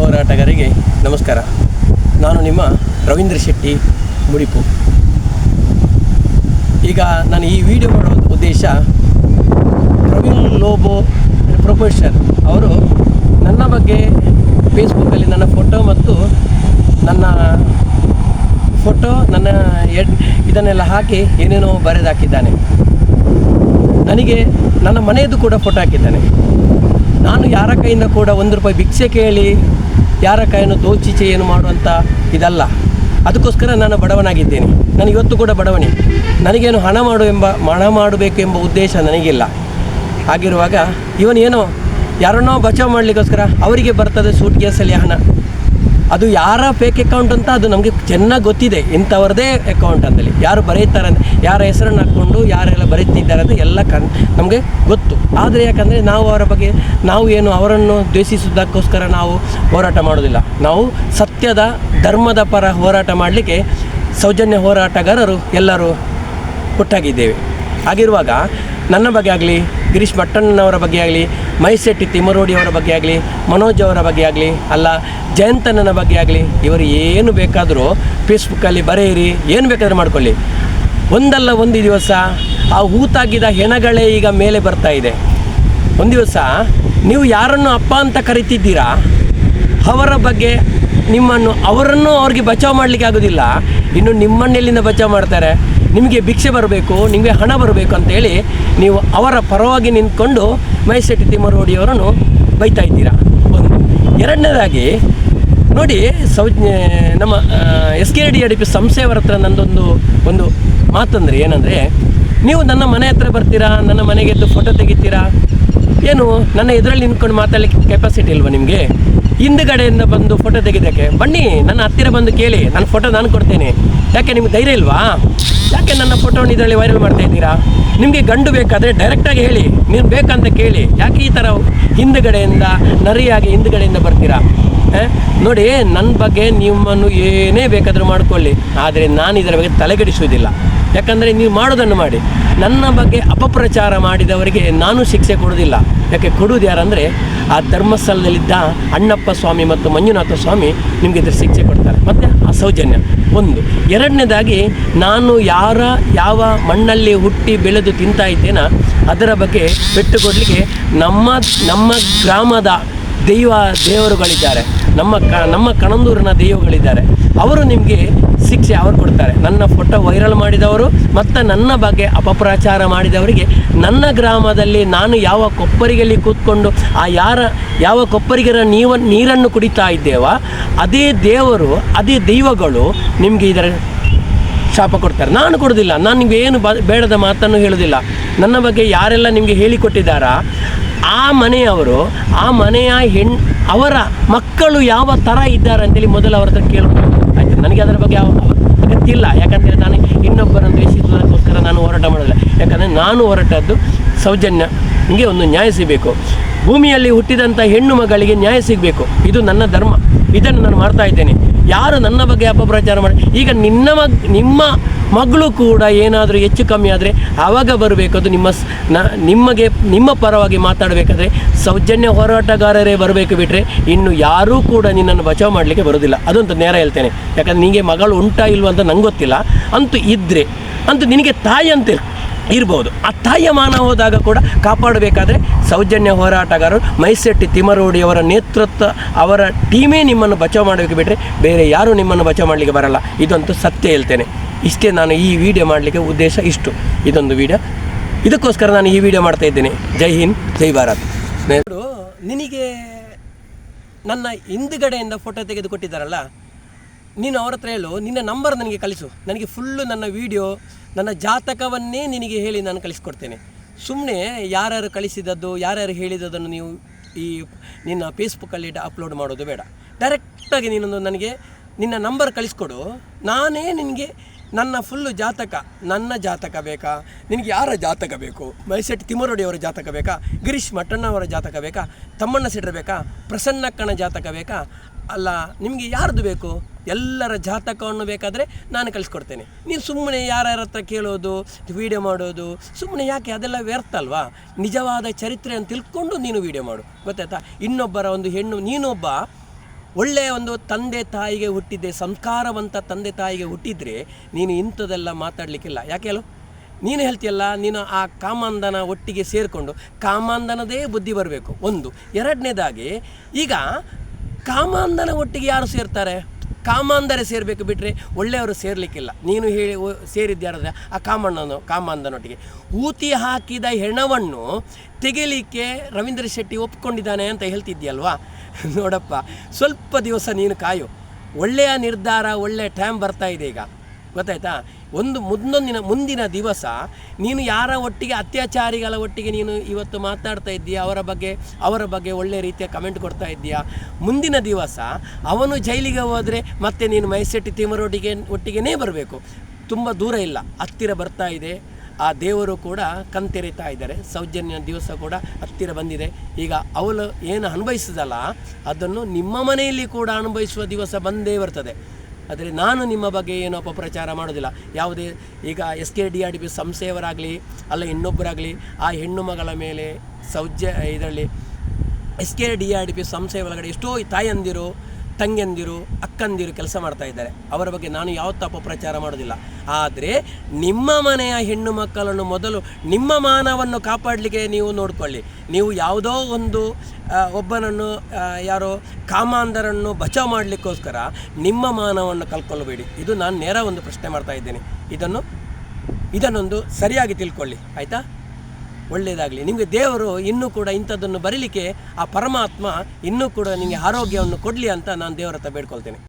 ಹೋರಾಟಗಾರರಿಗೆ ನಮಸ್ಕಾರ. ನಾನು ನಿಮ್ಮ ರವೀಂದ್ರ ಶೆಟ್ಟಿ, ಮುಡಿಪು. ಈಗ ನಾನು ಈ ವಿಡಿಯೋ ಮಾಡುವ ಉದ್ದೇಶ ಪ್ರವೀಣ್ ಲೋಬೋ ಪ್ರೊಫೆಸರ್ ಅವರು ನನ್ನ ಬಗ್ಗೆ ಫೇಸ್ಬುಕ್ಕಲ್ಲಿ ನನ್ನ ಫೋಟೋ ಮತ್ತು ನನ್ನ ಫೋಟೋ ನನ್ನ ಎಡ್, ಇದನ್ನೆಲ್ಲ ಹಾಕಿ ಏನೇನೋ ಬರೆದಾಕಿದ್ದಾನೆ. ನನಗೆ ನನ್ನ ಮನೆಯದು ಕೂಡ ಫೋಟೋ ಹಾಕಿದ್ದಾನೆ. ನಾನು ಯಾರ ಕೈಯಿಂದ ಕೂಡ ಒಂದು ರೂಪಾಯಿ ಭಿಕ್ಷೆ ಕೇಳಿ ಯಾರ ಕೈಯನ್ನು ದೋಚಿಚೆ ಏನು ಮಾಡುವಂಥ ಇದಲ್ಲ. ಅದಕ್ಕೋಸ್ಕರ ನಾನು ಬಡವನಾಗಿದ್ದೇನೆ. ನಾನು ಇವತ್ತು ಕೂಡ ಬಡವನೇ. ನನಗೇನು ಹಣ ಮಾಡು ಎಂಬ, ಹಣ ಮಾಡಬೇಕು ಎಂಬ ಉದ್ದೇಶ ನನಗಿಲ್ಲ. ಹಾಗಿರುವಾಗ ಇವನೇನೋ ಯಾರನ್ನೋ ಬಚಾವ್ ಮಾಡಲಿಕ್ಕೋಸ್ಕರ ಅವರಿಗೆ ಬರ್ತದೆ ಸೂಟ್ ಕೇಸಲ್ಲಿ ಹಣ. ಅದು ಯಾರ ಫೇಕ್ ಅಕೌಂಟ್ ಅಂತ ಅದು ನಮಗೆ ಚೆನ್ನಾಗಿ ಗೊತ್ತಿದೆ. ಇಂಥವ್ರದೇ ಅಕೌಂಟ್ ಅಂತೇಳಿ. ಯಾರು ಬರೀತಾರೆ ಅಂತ, ಯಾರ ಹೆಸರನ್ನು ಹಾಕ್ಕೊಂಡು ಯಾರೆಲ್ಲ ಬರೀತಿದ್ದಾರೆ ಅಂತ ಎಲ್ಲ ಕನ್, ನಮಗೆ ಗೊತ್ತು. ಆದರೆ ಯಾಕಂದರೆ ನಾವು ಅವರ ಬಗ್ಗೆ, ನಾವು ಏನು ಅವರನ್ನು ದ್ವೇಷಿಸುವುದಕ್ಕೋಸ್ಕರ ನಾವು ಹೋರಾಟ ಮಾಡೋದಿಲ್ಲ ನಾವು ಸತ್ಯದ, ಧರ್ಮದ ಪರ ಹೋರಾಟ ಮಾಡಲಿಕ್ಕೆ ಸೌಜನ್ಯ ಹೋರಾಟಗಾರರು ಎಲ್ಲರೂ ಒಟ್ಟಾಗಿದ್ದೇವೆ. ಹಾಗಿರುವಾಗ ನನ್ನ ಬಗ್ಗೆ ಆಗಲಿ ಗಿರೀಶ್ ಭಟ್ಟಣ್ಣನವರ ಬಗ್ಗೆ ಆಗಲಿ, ಮೈಸೆಟ್ಟಿ ತಿಮ್ಮರೋಡಿ ಅವರ ಬಗ್ಗೆ ಆಗಲಿ, ಮನೋಜ್ ಅವರ ಬಗ್ಗೆ ಆಗಲಿ, ಅಲ್ಲ, ಜಯಂತಣ್ಣನ ಬಗ್ಗೆ ಆಗಲಿ, ಇವರು ಏನು ಬೇಕಾದರೂ ಫೇಸ್ಬುಕ್ಕಲ್ಲಿ ಬರೆಯಿರಿ, ಏನು ಬೇಕಾದರೂ ಮಾಡ್ಕೊಳ್ಳಿ. ಒಂದಲ್ಲ ಒಂದು ದಿವಸ ಆ ಹೂತಾಗಿದ್ದ ಹೆಣಗಳೇ ಈಗ ಮೇಲೆ ಬರ್ತಾ ಇದೆ. ಒಂದು ದಿವಸ ನೀವು ಯಾರನ್ನು ಅಪ್ಪ ಅಂತ ಕರಿತಿದ್ದೀರಾ? ಅವರ ಬಗ್ಗೆ ನಿಮ್ಮನ್ನು, ಅವರನ್ನು ಅವ್ರಿಗೆ ಬಚಾವ್ ಮಾಡಲಿಕ್ಕೆ ಆಗೋದಿಲ್ಲ. ಇನ್ನು ನಿಮ್ಮನ್ನೆಲ್ಲಿಂದ ಬಚಾವ್ ಮಾಡ್ತಾರೆ? ನಿಮಗೆ ಭಿಕ್ಷೆ ಬರಬೇಕು, ನಿಮಗೆ ಹಣ ಬರಬೇಕು ಅಂತೇಳಿ ನೀವು ಅವರ ಪರವಾಗಿ ನಿಂತ್ಕೊಂಡು ಮೈಸೆಟ್ಟಿ ತಿಮ್ಮರೋಡಿಯವರನ್ನು ಬೈತಾ ಇದ್ದೀರಾ? ಒಂದು. ಎರಡನೇದಾಗಿ, ನೋಡಿ ಸೌ ನಮ್ಮ ಎಸ್ ಕೆ ಡಿ ಅಡಿ ಪಿ ಸಂಸ್ಥೆಯವರ ಹತ್ರ ನಂದೊಂದು, ಒಂದು ಮಾತಂದರೆ ಏನಂದರೆ ನೀವು ನನ್ನ ಮನೆ ಹತ್ರ ಬರ್ತೀರಾ? ನನ್ನ ಮನೆಗೆ ಎದ್ದು ಫೋಟೋ ತೆಗಿತೀರಾ? ಏನು, ನನ್ನ ಎದುರಲ್ಲಿ ನಿಂತ್ಕೊಂಡು ಮಾತಾಡಲಿಕ್ಕೆ ಕೆಪಾಸಿಟಿ ಇಲ್ವಾ ನಿಮಗೆ? ಹಿಂದುಗಡೆಯಿಂದ ಬಂದು ಫೋಟೋ ತೆಗೆದಕ್ಕೆ ಬನ್ನಿ, ನನ್ನ ಹತ್ತಿರ ಬಂದು ಕೇಳಿ. ನನ್ನ ಫೋಟೋ ನಾನು ಕೊಡ್ತೇನೆ. ಯಾಕೆ ನಿಮ್ಗೆ ಧೈರ್ಯ ಇಲ್ವಾ? ಯಾಕೆ ನನ್ನ ಫೋಟೋವನ್ನು ಇದರಲ್ಲಿ ವೈರಲ್ ಮಾಡ್ತಾ ಇದ್ದೀರಾ? ನಿಮಗೆ ಗಂಡು ಬೇಕಾದರೆ ಡೈರೆಕ್ಟಾಗಿ ಹೇಳಿ. ನೀವು ಬೇಕಂತ ಕೇಳಿ. ಯಾಕೆ ಈ ಥರ ಹಿಂದುಗಡೆಯಿಂದ, ನರಿಯಾಗಿ ಹಿಂದುಗಡೆಯಿಂದ ಬರ್ತೀರಾ? ನೋಡಿ ನನ್ನ ಬಗ್ಗೆ ನಿಮ್ಮನ್ನು ಏನೇ ಬೇಕಾದರೂ ಮಾಡಿಕೊಳ್ಳಿ. ಆದರೆ ನಾನು ಇದರ ಬಗ್ಗೆ ತಲೆಗೆಡಿಸುವುದಿಲ್ಲ. ಯಾಕಂದರೆ ನೀವು ಮಾಡೋದನ್ನು ಮಾಡಿ. ನನ್ನ ಬಗ್ಗೆ ಅಪಪ್ರಚಾರ ಮಾಡಿದವರಿಗೆ ನಾನು ಶಿಕ್ಷೆ ಕೊಡೋದಿಲ್ಲ ಯಾಕೆ ಕೊಡುವುದು ಯಾರಂದರೆ ಆ ಧರ್ಮಸ್ಥಳದಲ್ಲಿದ್ದ ಅಣ್ಣಪ್ಪ ಸ್ವಾಮಿ ಮತ್ತು ಮಂಜುನಾಥ ಸ್ವಾಮಿ ನಿಮಗೆ ಇದ್ರ ಶಿಕ್ಷೆ ಕೊಡ್ತಾರೆ. ಮತ್ತು ಆ ಸೌಜನ್ಯ. ಒಂದು. ಎರಡನೇದಾಗಿ ನಾನು ಯಾರ ಯಾವ ಮಣ್ಣಲ್ಲಿ ಹುಟ್ಟಿ ಬೆಳೆದು ತಿಂತಾ ಇದ್ದೇನೋ ಅದರ ಬಗ್ಗೆ ಪೆಟ್ಟು ಕೊಡಲಿಕ್ಕೆ ನಮ್ಮ ನಮ್ಮ ಗ್ರಾಮದ ದೈವ ದೇವರುಗಳಿದ್ದಾರೆ. ನಮ್ಮ ಕ, ನಮ್ಮ ಕಣಂದೂರಿನ ದೈವಗಳಿದ್ದಾರೆ ಅವರು ನಿಮಗೆ ಶಿಕ್ಷೆ ಅವರು ಕೊಡ್ತಾರೆ. ನನ್ನ ಫೋಟೋ ವೈರಲ್ ಮಾಡಿದವರು ಮತ್ತು ನನ್ನ ಬಗ್ಗೆ ಅಪಪ್ರಚಾರ ಮಾಡಿದವರಿಗೆ ನನ್ನ ಗ್ರಾಮದಲ್ಲಿ ನಾನು ಯಾವ ಕೊಪ್ಪರಿಗೆಯಲ್ಲಿ ಕೂತ್ಕೊಂಡು ಆ ಯಾರ, ಯಾವ ಕೊಪ್ಪರಿಗರ ನೀವ, ನೀರನ್ನು ಕುಡಿತಾ ಇದ್ದೇವ, ಅದೇ ದೇವರು, ಅದೇ ದೈವಗಳು ನಿಮಗೆ ಇದರ ಶಾಪ ಕೊಡ್ತಾರೆ. ನಾನು ಕೊಡೋದಿಲ್ಲ. ನಾನು ನಿಮಗೆ ಏನು ಬೇಡದ ಮಾತನ್ನು ಹೇಳೋದಿಲ್ಲ. ನನ್ನ ಬಗ್ಗೆ ಯಾರೆಲ್ಲ ನಿಮಗೆ ಹೇಳಿಕೊಟ್ಟಿದ್ದಾರಾ ಆ ಮನೆಯವರು, ಆ ಮನೆಯ ಹೆಣ್, ಅವರ ಮಕ್ಕಳು ಯಾವ ಥರ ಇದ್ದಾರೆ ಅಂತೇಳಿ ಮೊದಲು ಅವ್ರ ಹತ್ರ ಕೇಳಬೇಕು ನನಗೆ ಅದರ ಬಗ್ಗೆ ಯಾವ ಅಗತ್ಯ ಇಲ್ಲ. ಯಾಕಂದರೆ ನಾನು ಇನ್ನೊಬ್ಬರನ್ನು ದ್ವೇಷಿಸುವುದಕ್ಕೋಸ್ಕರ ನಾನು ಹೋರಾಟ ಮಾಡೋದಿಲ್ಲ. ಯಾಕಂದರೆ ನಾನು ಹೊರಟದ್ದು ಸೌಜನ್ಯ. ನಿಮಗೆ ಒಂದು ನ್ಯಾಯ ಸಿಗಬೇಕು. ಭೂಮಿಯಲ್ಲಿ ಹುಟ್ಟಿದಂಥ ಹೆಣ್ಣು ಮಗಳಿಗೆ ನ್ಯಾಯ ಸಿಗಬೇಕು. ಇದು ನನ್ನ ಧರ್ಮ. ಇದನ್ನು ನಾನು ಮಾಡ್ತಾ ಇದ್ದೇನೆ. ಯಾರು ನನ್ನ ಬಗ್ಗೆ ಅಪಪ್ರಚಾರ ಮಾಡಿ, ಈಗ ನಿನ್ನ ಮಗ್, ನಿಮ್ಮ ಮಗಳು ಕೂಡ ಏನಾದರೂ ಹೆಚ್ಚು ಕಮ್ಮಿ ಆದರೆ ಆವಾಗ ಬರಬೇಕು ಅದು ನಿಮ್ಮ ನಿಮಗೆ, ನಿಮ್ಮ ಪರವಾಗಿ ಮಾತಾಡಬೇಕಾದ್ರೆ ಸೌಜನ್ಯ ಹೋರಾಟಗಾರರೇ ಬರಬೇಕು ಬಿಟ್ಟರೆ ಇನ್ನು ಯಾರೂ ಕೂಡ ನಿನ್ನನ್ನು ಬಚಾವ್ ಮಾಡಲಿಕ್ಕೆ ಬರೋದಿಲ್ಲ. ಅದಂತೂ ನೇರ ಹೇಳ್ತೇನೆ. ಯಾಕಂದ್ರೆ ನಿನಗೆ ಮಗಳು ಉಂಟಾ ಇಲ್ವಾ ಅಂತ ನಂಗೆ ಗೊತ್ತಿಲ್ಲ. ಅಂತೂ ಇದ್ದರೆ ಅಂತೂ ನಿನಗೆ ತಾಯಿ ಅಂತ. ಇರ್ಬೋದು. ಆ ತಾಯಿಯ ಮಾನ ಹೋದಾಗ ಕೂಡ ಕಾಪಾಡಬೇಕಾದ್ರೆ ಸೌಜನ್ಯ ಹೋರಾಟಗಾರರು ಮೈಸೆಟ್ಟಿ ತಿಮರೋಡಿಯವರ ನೇತೃತ್ವ ಅವರ ಟೀಮೇ ನಿಮ್ಮನ್ನು ಬಚಾವ್ ಮಾಡಬೇಕು ಬಿಟ್ಟರೆ ಬೇರೆ ಯಾರೂ ನಿಮ್ಮನ್ನು ಬಚಾವ್ ಮಾಡಲಿಕ್ಕೆ ಬರಲ್ಲ. ಇದಂತೂ ಸತ್ಯ ಹೇಳ್ತೇನೆ. ಇಷ್ಟೇ ನಾನು ಈ ವಿಡಿಯೋ ಮಾಡಲಿಕ್ಕೆ ಉದ್ದೇಶ ಇಷ್ಟು. ಇದೊಂದು ವಿಡಿಯೋ. ಇದಕ್ಕೋಸ್ಕರ ನಾನು ಈ ವಿಡಿಯೋ ಮಾಡ್ತಾ ಇದ್ದೇನೆ. ಜೈ ಹಿಂದ್, ಜೈ ಭಾರತ್. ನಿನಗೆ ನನ್ನ ಹಿಂದುಗಡೆಯಿಂದ ಫೋಟೋ ತೆಗೆದು ಕೊಟ್ಟಿದ್ದಾರಲ್ಲ ನೀನು ಅವ್ರ ಹತ್ರ ಹೇಳು. ನಿನ್ನ ನಂಬರ್ ನನಗೆ ಕಳಿಸು. ನನಗೆ ಫುಲ್ಲು ನನ್ನ ವಿಡಿಯೋ ನನ್ನ ಜಾತಕವನ್ನೇ ನಿನಗೆ ಹೇಳಿ ನಾನು ಕಳಿಸ್ಕೊಡ್ತೇನೆ. ಸುಮ್ಮನೆ ಯಾರ್ಯಾರು ಕಳಿಸಿದದ್ದು, ಯಾರ್ಯಾರು ಹೇಳಿದ್ದನ್ನು ನೀವು ಈ ನಿನ್ನ ಫೇಸ್ಬುಕ್ಕಲ್ಲಿ ಅಪ್ಲೋಡ್ ಮಾಡೋದು ಬೇಡ. ಡೈರೆಕ್ಟಾಗಿ ನೀನೊಂದು ನನಗೆ ನಿನ್ನ ನಂಬರ್ ಕಳಿಸ್ಕೊಡು. ನಾನೇ ನಿನಗೆ ನನ್ನ ಫುಲ್ಲು ಜಾತಕ, ನನ್ನ ಜಾತಕ ಬೇಕಾ? ನಿನಗೆ ಯಾರ ಜಾತಕ ಬೇಕು? ಮೈಸೆಟ್ ತಿಮ್ಮರೊಡಿಯವರ ಜಾತಕ ಬೇಕಾ? ಗಿರೀಶ್ ಮಟ್ಟಣ್ಣವರ ಜಾತಕ ಬೇಕಾ? ತಮ್ಮಣ್ಣ ಸಿಡ್ರ ಬೇಕಾ? ಪ್ರಸನ್ನಕ್ಕನ ಜಾತಕ ಬೇಕಾ? ಅಲ್ಲ, ನಿಮಗೆ ಯಾರ್ದು ಬೇಕು? ಎಲ್ಲರ ಜಾತಕವನ್ನು ಬೇಕಾದರೆ ನಾನು ಕಳಿಸ್ಕೊಡ್ತೇನೆ. ನೀನು ಸುಮ್ಮನೆ ಯಾರ್ಯಾರ ಹತ್ರ ಕೇಳೋದು ವೀಡಿಯೋ ಮಾಡೋದು ಸುಮ್ಮನೆ ಯಾಕೆ ಅದೆಲ್ಲ ವ್ಯರ್ಥ ಅಲ್ವಾ? ನಿಜವಾದ ಚರಿತ್ರೆಯನ್ನು ತಿಳ್ಕೊಂಡು ನೀನು ವೀಡಿಯೋ ಮಾಡು. ಗೊತ್ತಾಯ್ತಾ? ಇನ್ನೊಬ್ಬರ ಒಂದು ಹೆಣ್ಣು, ನೀನೊಬ್ಬ ಒಳ್ಳೆಯ ಒಂದು ತಂದೆ ತಾಯಿಗೆ ಹುಟ್ಟಿದ್ದೆ, ಸಂಸ್ಕಾರವಂತ ತಂದೆ ತಾಯಿಗೆ ಹುಟ್ಟಿದರೆ ನೀನು ಇಂಥದ್ದೆಲ್ಲ ಮಾತಾಡಲಿಕ್ಕಿಲ್ಲ. ಯಾಕೆ ಹೇಳು? ನೀನು ಹೇಳ್ತೀಯಲ್ಲ, ನೀನು ಆ ಕಾಮಾಂಧನ ಒಟ್ಟಿಗೆ ಸೇರಿಕೊಂಡು ಕಾಮಾಂಧನದೇ ಬುದ್ಧಿ ಬರಬೇಕು. ಒಂದು. ಎರಡನೇದಾಗಿ, ಈಗ ಕಾಮಾಂಧನ ಒಟ್ಟಿಗೆ ಯಾರು ಸೇರ್ತಾರೆ? ಕಾಮಾಂಧರೆ ಸೇರಬೇಕು ಬಿಟ್ಟರೆ ಒಳ್ಳೆಯವರು ಸೇರಲಿಕ್ಕಿಲ್ಲ. ನೀನು ಹೇಳಿ ಸೇರಿದ್ಯಾರಾದ್ರೆ ಆ ಕಾಮಣ್ಣನು, ಕಾಮಾಂಧನೊಟ್ಟಿಗೆ. ಊತಿ ಹಾಕಿದ ಹೆಣವನ್ನು ತೆಗೆಯಲಿಕ್ಕೆ ರವೀಂದ್ರ ಶೆಟ್ಟಿ ಒಪ್ಕೊಂಡಿದ್ದಾನೆ ಅಂತ ಹೇಳ್ತಿದ್ಯಲ್ವಾ ನೋಡಪ್ಪ, ಸ್ವಲ್ಪ ದಿವಸ ನೀನು ಕಾಯು. ಒಳ್ಳೆಯ ನಿರ್ಧಾರ ಒಳ್ಳೆಯ ಟೈಮ್ ಬರ್ತಾ ಇದೆ ಈಗ. ಗೊತ್ತಾಯ್ತಾ? ಒಂದು ಮುಂದೊಂದಿನ ಮುಂದಿನ ದಿವಸ ನೀನು ಯಾರ ಒಟ್ಟಿಗೆ ಅತ್ಯಾಚಾರಿಗಳ ಒಟ್ಟಿಗೆ ನೀನು ಇವತ್ತು ಮಾತಾಡ್ತಾ ಇದ್ದೀಯಾ? ಅವರ ಬಗ್ಗೆ ಅವರ ಬಗ್ಗೆ ಒಳ್ಳೆಯ ರೀತಿಯ ಕಮೆಂಟ್ ಕೊಡ್ತಾ ಇದ್ದೀಯಾ? ಮುಂದಿನ ದಿವಸ ಅವನು ಜೈಲಿಗೆ ಹೋದರೆ ಮತ್ತೆ ನೀನು ಮೈಸೆಟ್ಟಿ ತಿಮ್ಮರೊಟ್ಟಿಗೆ, ಒಟ್ಟಿಗೆನೇ ಬರಬೇಕು. ತುಂಬ ದೂರ ಇಲ್ಲ, ಹತ್ತಿರ ಬರ್ತಾ ಇದೆ. ಆ ದೇವರು ಕೂಡ ಕಂತೆರಿತಾ ಇದ್ದಾರೆ. ಸೌಜನ್ಯ ದಿವಸ ಕೂಡ ಹತ್ತಿರ ಬಂದಿದೆ. ಈಗ ಅವಳು ಏನು ಅನುಭವಿಸಿದಲ್ಲ, ಅದನ್ನು ನಿಮ್ಮ ಮನೆಯಲ್ಲಿ ಕೂಡ ಅನುಭವಿಸುವ ದಿವಸ ಬಂದೇ ಬರ್ತದೆ. ಆದರೆ ನಾನು ನಿಮ್ಮ ಬಗ್ಗೆ ಏನು ಅಪಪ್ರಚಾರ ಮಾಡೋದಿಲ್ಲ. ಯಾವುದೇ ಈಗ S K D R D P ಸಂಸ್ಥೆಯವರಾಗಲಿ ಅಲ್ಲ ಇನ್ನೊಬ್ಬರಾಗಲಿ ಆ ಹೆಣ್ಣು ಮಗಳ ಮೇಲೆ ಸೌಜ್ಯ ಇದರಲ್ಲಿ S K D R D P ಸಂಸ್ಥೆ ಒಳಗಡೆ ಎಷ್ಟೋ ತಾಯಂದಿರು ತಂಗಿಯಂದಿರು, ಅಕ್ಕಂದಿರು ಕೆಲಸ ಮಾಡ್ತಾ ಇದ್ದಾರೆ. ಅವರ ಬಗ್ಗೆ ನಾನು ಯಾವತ್ತೂ ಅಪಪ್ರಚಾರ ಮಾಡೋದಿಲ್ಲ. ಆದರೆ ನಿಮ್ಮ ಮನೆಯ ಹೆಣ್ಣು ಮಕ್ಕಳನ್ನು ಮೊದಲು ನಿಮ್ಮ ಮಾನವನ್ನು ಕಾಪಾಡಲಿಕ್ಕೆ ನೀವು ನೋಡಿಕೊಳ್ಳಿ. ನೀವು ಯಾವುದೋ ಒಂದು ಒಬ್ಬನನ್ನು ಯಾರೋ ಕಾಮಾಂಧರನ್ನು ಬಚಾವ್ ಮಾಡಲಿಕ್ಕೋಸ್ಕರ ನಿಮ್ಮ ಮಾನವನ್ನು ಕಲ್ಕೊಳ್ಳಬೇಡಿ ಇದು ನಾನು ನೇರ ಒಂದು ಪ್ರಶ್ನೆ ಮಾಡ್ತಾ ಇದ್ದೇನೆ. ಇದನ್ನು, ಇದನ್ನೊಂದು ಸರಿಯಾಗಿ ತಿಳ್ಕೊಳ್ಳಿ. ಆಯಿತಾ? ಒಳ್ಳೆಯದಾಗಲಿ ನಿಮಗೆ ದೇವರು ಇನ್ನೂ ಕೂಡ ಇಂಥದ್ದನ್ನು ಬರೀಲಿಕ್ಕೆ ಆ ಪರಮಾತ್ಮ ಇನ್ನೂ ಕೂಡ ನಿಮಗೆ ಆರೋಗ್ಯವನ್ನು ಕೊಡಲಿ ಅಂತ ನಾನು ದೇವರ ಹತ್ರ ಬೇಡ್ಕೊಳ್ತೇನೆ.